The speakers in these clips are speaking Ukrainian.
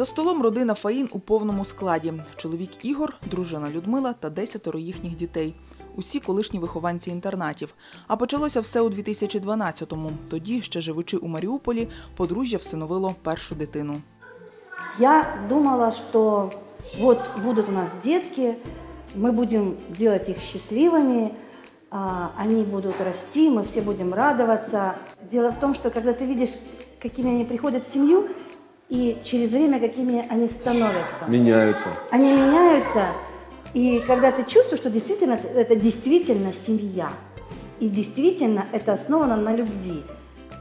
За столом родина Фаїн у повному складі. Чоловік Ігор, дружина Людмила та десятеро їхніх дітей. Усі колишні вихованці інтернатів. А почалося все у 2012-му. Тоді, ще живучи у Маріуполі, подружжя всиновило першу дитину. Я думала, что вот будут у нас детки, мы будем делать их счастливыми, а, они будут расти, мы все будем радоваться. Дело в том, что когда ты видишь, какими они приходят в семью, и через время какими они становятся. меняются. Они меняются, и когда ты чувствуешь, что действительно это действительно семья, и действительно это основано на любви,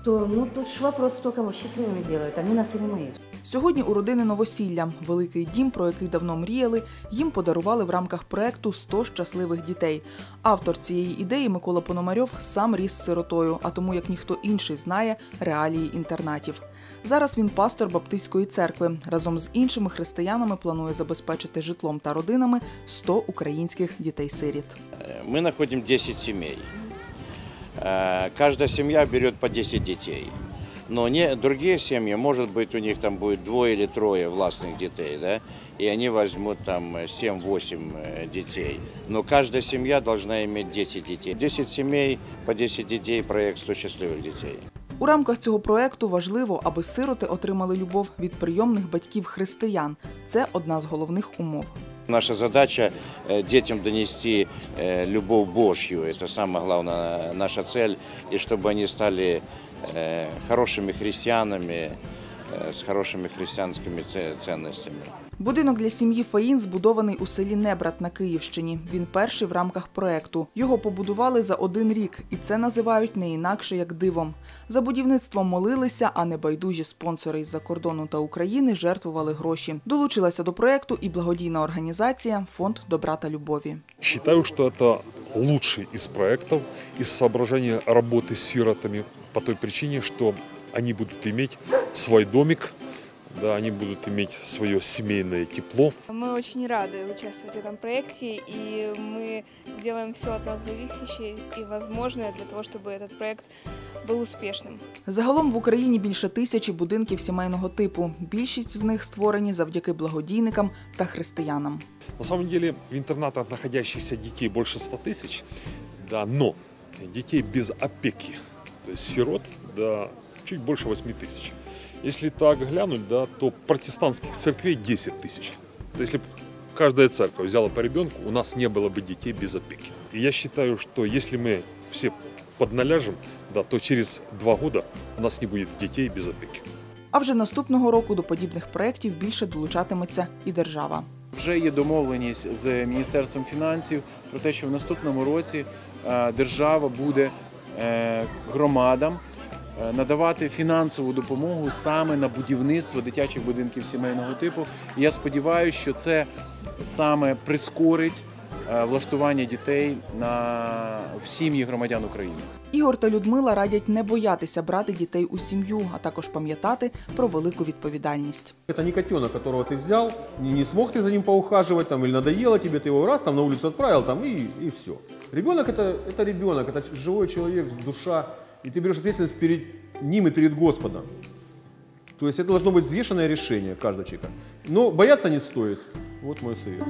то ну тут ж вопрос, кто кого счастливыми делают, они нас или мы их. Сьогодні у родини новосілля. Великий дім, про який давно мріяли, їм подарували в рамках проекту «100 щасливих дітей. Автор цієї ідеї Микола Пономарьов сам ріс сиротою, а тому як ніхто інший знає реалії інтернатів. Зараз він пастор Баптистської церкви. Разом з іншими християнами планує забезпечити житлом та родинами 100 українських дітей-сиріт. Мы находим 10 семей. Э, Каждая семья берет по 10 детей. Но не, другие семьи, может быть, у них там будет двое или трое властных детей, да, и они возьмут там 7-8 э, детей. Но каждая семья должна иметь 10 детей. 10 семей по 10 детей, проект 100 счастливых детей. У рамках цього проекту важливо, аби сироти отримали любов від прийомних батьків християн. Це одна з головних умов. Наша задача э, детям донести э, любовь Божью. Это самая главная наша цель. И чтобы они стали э, хорошими христианами, э, с хорошими христианскими це- ценностями. Будинок для сім'ї Фаїн збудований у селі Небрат на Київщині. Він перший в рамках проекту. Його побудували за один рік, і це називають не інакше як дивом. За будівництвом молилися, а небайдужі спонсори із-за кордону та України жертвували гроші. Долучилася до проекту і благодійна організація Фонд добра та любові. Считаю, что это лучший из проектов из соображения работы с сиротами по той причине, что они будут иметь свой домик, да, они будут иметь свое семейное тепло. Мы очень рады участвовать в этом проекте, и мы сделаем все от нас зависящее и возможное для того, чтобы этот проект был успешным. Загалом в Україні більше тисячі будинків сімейного типу. Більшість з них створені завдяки благодійникам та християнам. На самом деле в интернатах находящихся детей больше 100 тысяч, да, но детей без опеки, то есть сирот, да, чуть больше 8 тысяч. Если так глянуть, да, то протестантских церквей 10 тысяч. То Если б каждая церковь взяла по ребенку, у нас не было бы детей без опеки. И я считаю, что если мы все подналяжем, да, то через два года у нас не будет детей без опеки. А вже наступного року до подібних проєктів більше долучатиметься і держава. Вже є домовленість з Міністерством фінансів про те, що в наступному році е, держава буде е, громадам е, надавати фінансову допомогу саме на будівництво дитячих будинків сімейного типу. І я сподіваюся, що це саме прискорить е, влаштування дітей на в сім'ї громадян України. Ігор та Людмила радять не боятися брати дітей у сім'ю, а також пам'ятати про велику відповідальність. Это не котенок, которого ты взял, не, не смог ты за ним поухаживать, там, или надоело тебе, ты его раз там на улицу отправил, там, и, и все. Ребенок это, это ребенок, это живой человек, душа, и ты берешь ответственность перед ним и перед Господом. То есть это должно быть взвешенное решение каждого человека. Но бояться не стоит. Вот мой совет.